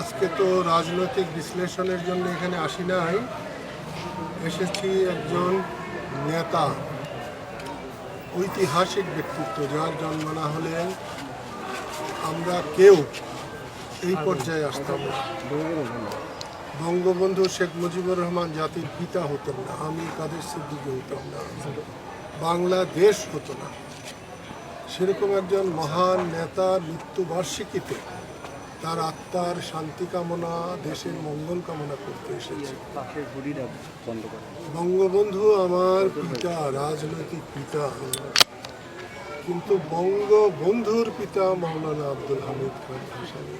আজকে তো রাজনৈতিক বিশ্লেষণের জন্য এখানে আসি নাই। এসেছি একজন নেতা, ঐতিহাসিক ব্যক্তিত্ব, যার জন্ম না হলে আমরা কেউ এই পর্যায়ে আসতাম না। বঙ্গবন্ধু শেখ মুজিবুর রহমান জাতির পিতা হতেন না, আমি কাদের সিদ্দিকি হতাম না, বাংলাদেশ হতো না। সেরকম একজন মহান নেতা মৃত্যুবার্ষিকীতে তার আত্মার শান্তি কামনা, দেশের মঙ্গল কামনা করতে এসেছে। বঙ্গবন্ধু আমার পিতা, রাজনৈতিক পিতা। কিন্তু বঙ্গবন্ধুর পিতা মৌলানা আব্দুল হামিদ খান ভাসানী।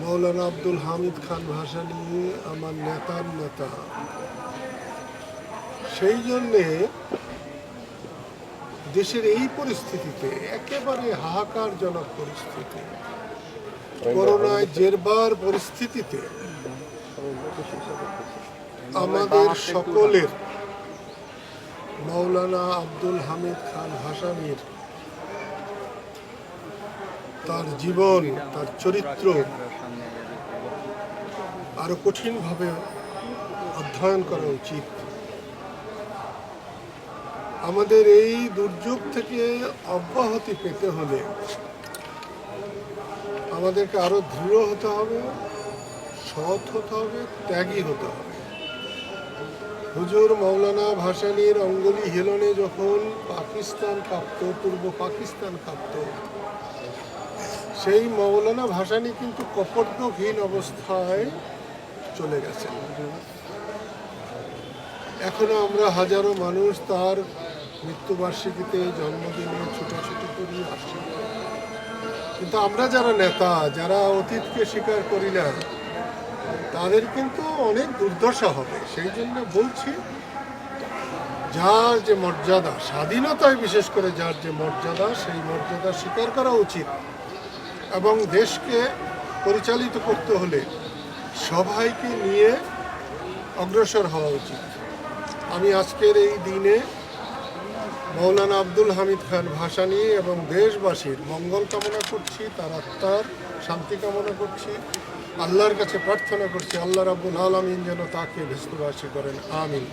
মৌলানা আব্দুল হামিদ খান ভাসানী আমার নেতার নেতা। সেই জন্যে দেশের এই পরিস্থিতিতে একেবারে হাহাকারজনক পরিস্থিতি। করোনায় জেরবার পরিস্থিতিতে আমাদের সকলের মৌলানা আব্দুল হামিদ খান ভাসানীর তার জীবন, তার চরিত্র আরও কঠিনভাবে অধ্যয়ন করা উচিত। আমাদের এই দুর্যোগ থেকে অব্যাহতি পেতে হলে আমাদেরকে আরও দৃঢ় হতে হবে, সৎ হতে হবে, ত্যাগী হতে হবে। হুজুর মৌলানা ভাসানীর অঙ্গলি হেলনে যখন পাকিস্তান কাঁপত, পূর্ব পাকিস্তান কাঁপত, সেই মৌলানা ভাসানী কিন্তু কপটহীন অবস্থায় চলে গেছেন। এখনও আমরা হাজারো মানুষ তার মৃত্যুবার্ষিকীতে জন্মদিনে ছোটাছুটি করি আসছি কিন্তু আমরা যারা নেতা, যারা অতীতকে স্বীকার করি না, তাদের কিন্তু অনেক দুর্দশা হবে। সেই জন্য বলছি, যার যে মর্যাদা, স্বাধীনতায় বিশেষ করে যার যে মর্যাদা, সেই মর্যাদা স্বীকার করা উচিত। এবং দেশকে পরিচালিত করতে হলে সবাইকে নিয়ে অগ্রসর হওয়া উচিত। আমি আজকের এই দিনে মৌলানা আব্দুল হামিদ খান ভাসানী এবং দেশবাসীর মঙ্গল কামনা করছি, তার আত্মার শান্তি কামনা করছি, আল্লাহর কাছে প্রার্থনা করছি, আল্লাহ রাবুল আলমিন যেন তাকে ভেস্তবাসী করেন, আমিন।